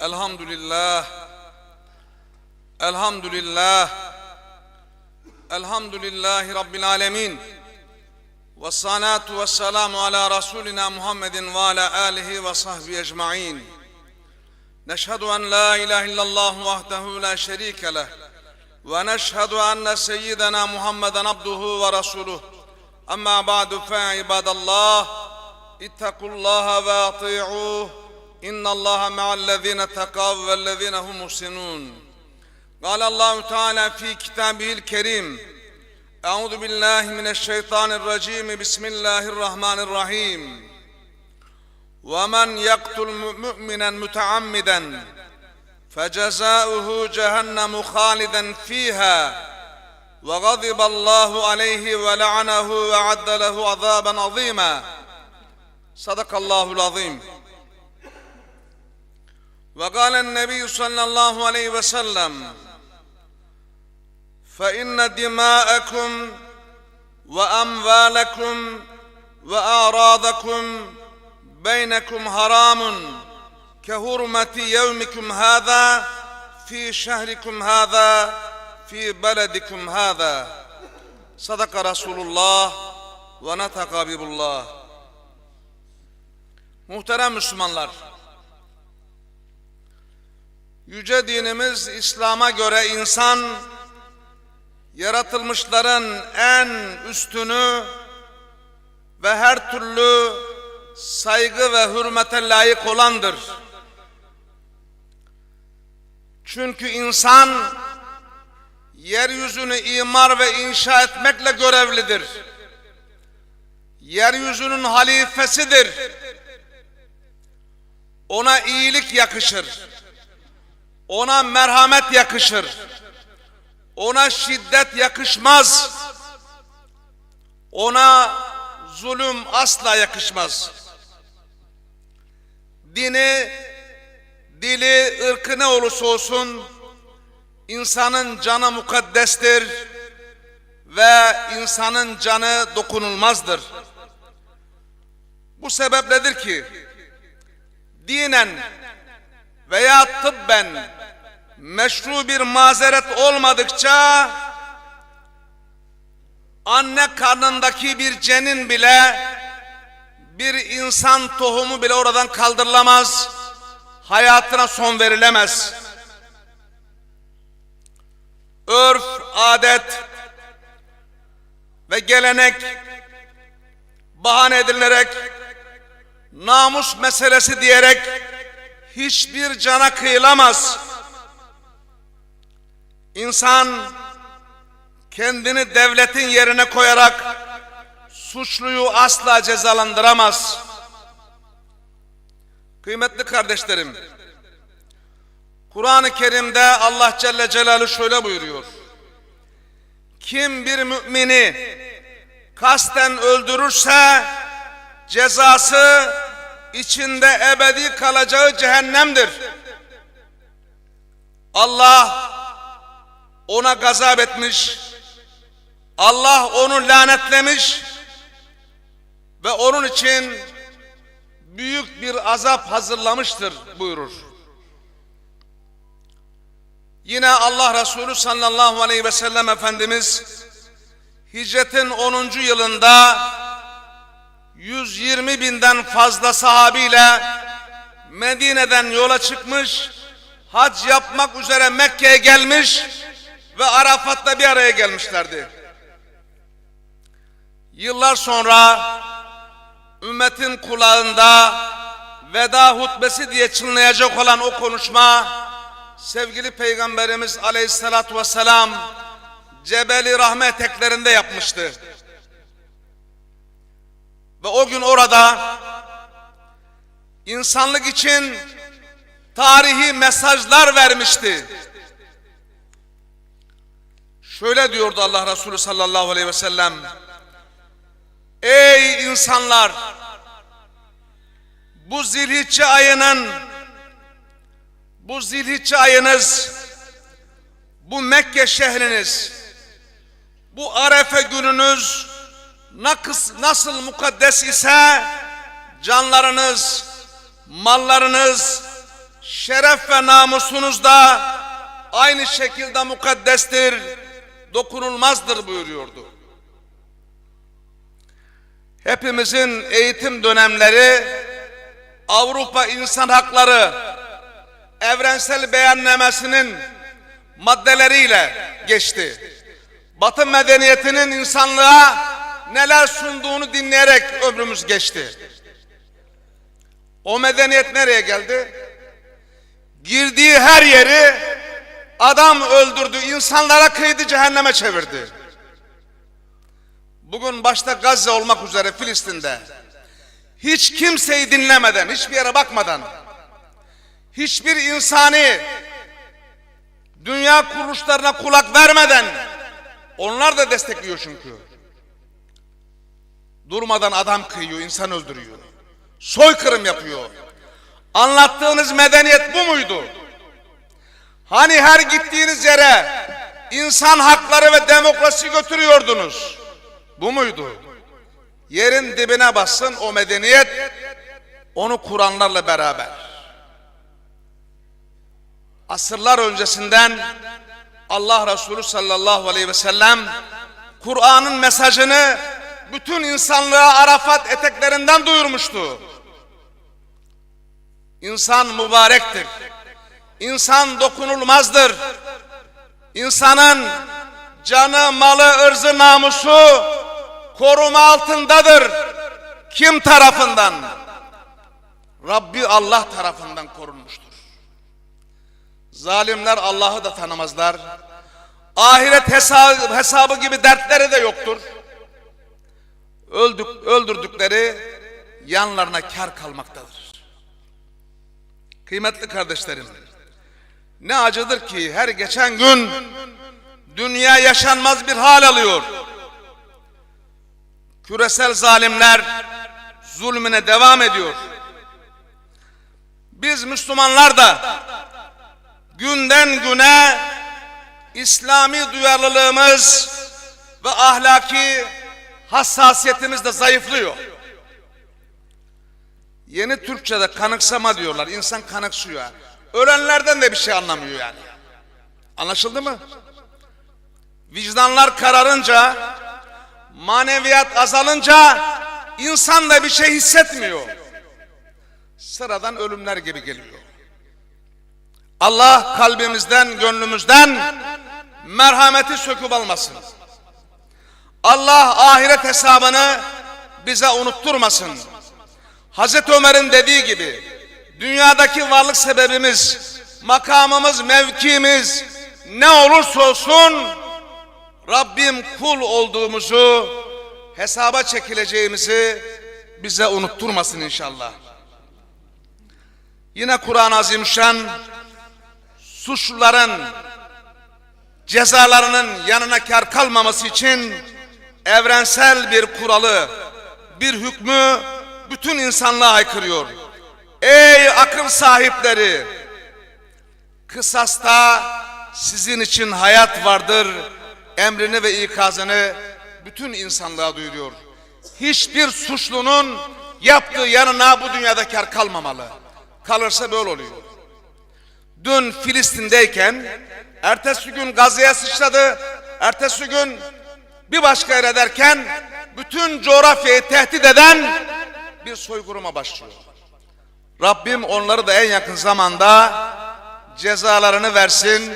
Elhamdülillah. Elhamdülillah. Elhamdülillahi Rabbil alemin. Ve salatu ve selamu ala Resulina Muhammedin ve ala alihi ve sahbihi ecma'in. Neşhedü en la ilahe illallah vahdehu la şerike leh. Ve neşhedü enne seyyidena Muhammeden abduhu ve resuluh. Amma ba'du fe ibadallah. İttakullaha ve ati'uh. إن الله مع الذين اتقوا والذين هم محسنون قال الله تعالى في كتابه الكريم أعوذ بالله من الشيطان الرجيم بسم الله الرحمن الرحيم ومن يقتل مؤمنا متعمدا فجزاؤه جهنم خالدا فيها وغضب الله عليه ولعنه وعد له عذابا عظيما صدق الله العظيم وقال النبي صلى الله عليه وسلم فإن دماءكم وأموالكم وأعراضكم بينكم حرام كهرمة يومكم هذا في شهركم هذا في بلدكم هذا صدق رسول الله ونطق حبيب الله Muhterem Müslümanlar, Yüce dinimiz İslam'a göre insan, yaratılmışların en üstünü ve her türlü saygı ve hürmete layık olandır. Çünkü insan yeryüzünü imar ve inşa etmekle görevlidir. Yeryüzünün halifesidir. Ona iyilik yakışır. Ona merhamet yakışır. Ona şiddet yakışmaz. Ona zulüm asla yakışmaz. Dini, dili, ırkı ne olursa olsun insanın canı mukaddestir ve insanın canı dokunulmazdır. Bu sebepledir ki dinen veya tıbben meşru bir mazeret olmadıkça anne karnındaki bir cenin bile bir insan tohumu bile oradan kaldırılamaz. Hayatına son verilemez. Örf, adet ve gelenek bahane edilerek namus meselesi diyerek hiçbir cana kıyılamaz. İnsan kendini devletin yerine koyarak suçluyu asla cezalandıramaz. Kıymetli kardeşlerim, Kur'an-ı Kerim'de Allah Celle Celaluhu şöyle buyuruyor. Kim bir mümini kasten öldürürse cezası içinde ebedi kalacağı cehennemdir. Allah ona gazap etmiş, Allah onu lanetlemiş ve onun için büyük bir azap hazırlamıştır buyurur. Yine Allah Resulü sallallahu aleyhi ve sellem Efendimiz hicretin 10. yılında 120 binden fazla sahabiyle Medine'den yola çıkmış, hac yapmak üzere Mekke'ye gelmiş ve Arafat'ta bir araya gelmişlerdi. Yıllar sonra ümmetin kulağında veda hutbesi diye çınlayacak olan o konuşma sevgili Peygamberimiz aleyhissalatü vesselam Cebeli Rahmet eteklerinde yapmıştı. Ve o gün orada insanlık için tarihi mesajlar vermişti. Şöyle diyordu Allah Resulü sallallahu aleyhi ve sellem. Ey insanlar! Bu zilhicce ayının bu zilhicce ayınız bu Mekke şehriniz bu Arefe gününüz nasıl mukaddes ise canlarınız, mallarınız, şeref ve namusunuz da aynı şekilde mukaddestir, dokunulmazdır buyuruyordu. Hepimizin eğitim dönemleri Avrupa İnsan Hakları evrensel beyannamesinin maddeleriyle geçti. Batı medeniyetinin insanlığa neler sunduğunu dinleyerek ömrümüz geçti. O medeniyet nereye geldi? Girdiği her yeri adam öldürdü, insanlara kıydı, cehenneme çevirdi. Bugün başta Gazze olmak üzere Filistin'de hiç kimseyi dinlemeden, hiçbir yere bakmadan, hiçbir insani dünya kuruluşlarına kulak vermeden onlar da destekliyor çünkü. Durmadan adam kıyıyor, insan öldürüyor. Soykırım yapıyor. Anlattığınız medeniyet bu muydu? Hani her gittiğiniz yere insan hakları ve demokrasi götürüyordunuz. Bu muydu? Yerin dibine bassın o medeniyet onu kuranlarla beraber. Asırlar öncesinden Allah Resulü sallallahu aleyhi ve sellem Kur'an'ın mesajını bütün insanlığa Arafat eteklerinden duyurmuştu. İnsan mübarektir. İnsan dokunulmazdır. İnsanın canı, malı, ırzı, namusu koruma altındadır. Kim tarafından? Rabbi Allah tarafından korunmuştur. Zalimler Allah'ı da tanımazlar. Ahiret hesabı, hesabı gibi dertleri de yoktur. Öldük, öldürdükleri yanlarına kar kalmaktadır. Kıymetli kardeşlerim, ne acıdır ki her geçen gün dünya yaşanmaz bir hal alıyor. Küresel zalimler zulmüne devam ediyor. Biz Müslümanlar da günden güne İslami duyarlılığımız ve ahlaki hassasiyetimiz de zayıflıyor. Yeni Türkçe'de kanıksama diyorlar. İnsan kanıksıyor. Ölenlerden de bir şey anlamıyor yani. Anlaşıldı mı? Vicdanlar kararınca, maneviyat azalınca insan da bir şey hissetmiyor. Sıradan ölümler gibi geliyor. Allah kalbimizden, gönlümüzden merhameti söküp almasın. Allah ahiret hesabını bize unutturmasın. Hazreti Ömer'in dediği gibi dünyadaki varlık sebebimiz, makamımız, mevkimiz ne olursa olsun Rabbim kul olduğumuzu, hesaba çekileceğimizi bize unutturmasın inşallah. Yine Kur'an-ı Azimüşşan suçluların cezalarının yanına kar kalmaması için evrensel bir kuralı, bir hükmü bütün insanlığa haykırıyor. Ey akıl sahipleri! Kısasta sizin için hayat vardır. Emrini ve ikazını bütün insanlığa duyuruyor. Hiçbir suçlunun yaptığı yanına bu dünyada kar kalmamalı. Kalırsa böyle oluyor. Dün Filistin'deyken ertesi gün Gazze'ye sıçradı. Ertesi gün bir başka yere derken bütün coğrafyayı tehdit eden bir soyguruma başlıyor. Rabbim onları da en yakın zamanda cezalarını versin.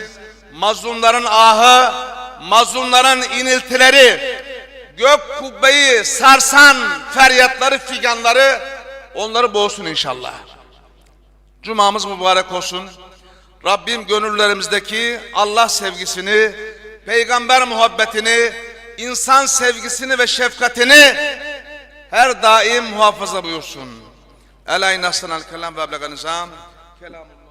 Mazlumların ahı, mazlumların iniltileri, gök kubbeyi sarsan feryatları, figanları onları boğsun inşallah. Cumamız mübarek olsun. Rabbim gönüllerimizdeki Allah sevgisini, peygamber muhabbetini, insan sevgisini ve şefkatini her daim muhafaza buyursun. ألا إن أصلنا الكلام وأبلغ نظام؟ كلام الله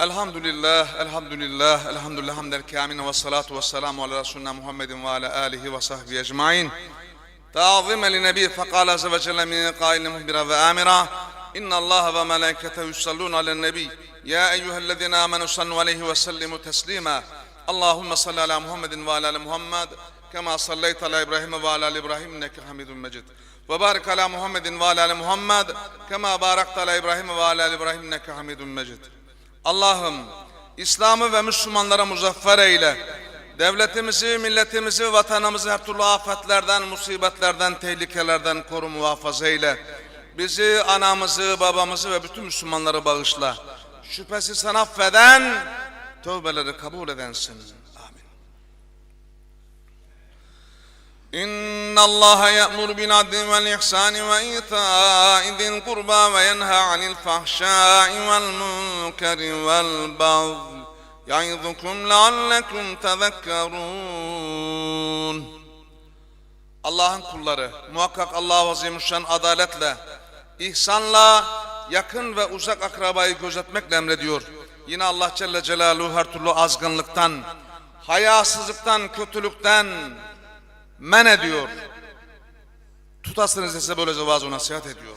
الحمد لله الحمد لله الحمد لله الحمد الكامل والصلاة والسلام على رسولنا محمد وعلى آله وصحبه أجمعين. تعظيم لنبي فقال عز وجل من قائل مهبرا وآمرا إن الله وملائكته يصلون على النبي. يا أيها الذين آمنوا صلوا عليه وسلموا تسليما. Allahümme salli ala Muhammedin ve ala Muhammed kema sallayt ala İbrahim ve ala İbrahim inneke hamidun mecid. Ve barik ala Muhammedin ve ala Muhammed kema barakta ala İbrahim ve ala İbrahim inneke hamidun mecid. Allah'ım İslam'ı ve Müslümanlara muzaffer eyle. Devletimizi, milletimizi, vatanımızı her türlü afetlerden, musibetlerden, tehlikelerden koru muhafaza eyle. Bizi, anamızı, babamızı ve bütün Müslümanları bağışla. Şüphesiz sana affeden, tövbeleri kabul edensin. Amin. إن الله يأمر بالعدل والإحسان وإيتاء ذي القربى وينهى عن الفحشاء والمنكر والبغي يعظكم لعلكم تذكرون Allah'ın kulları muhakkak Allah Azimüşşan adaletle, ihsanla, yakın ve uzak akrabayı gözetmekle emrediyor. Yine Allah Celle Celaluhu her türlü azgınlıktan, hayasızlıktan, kötülükten men ediyor. Tutasınız ise böylece vaaz nasihat ediyor.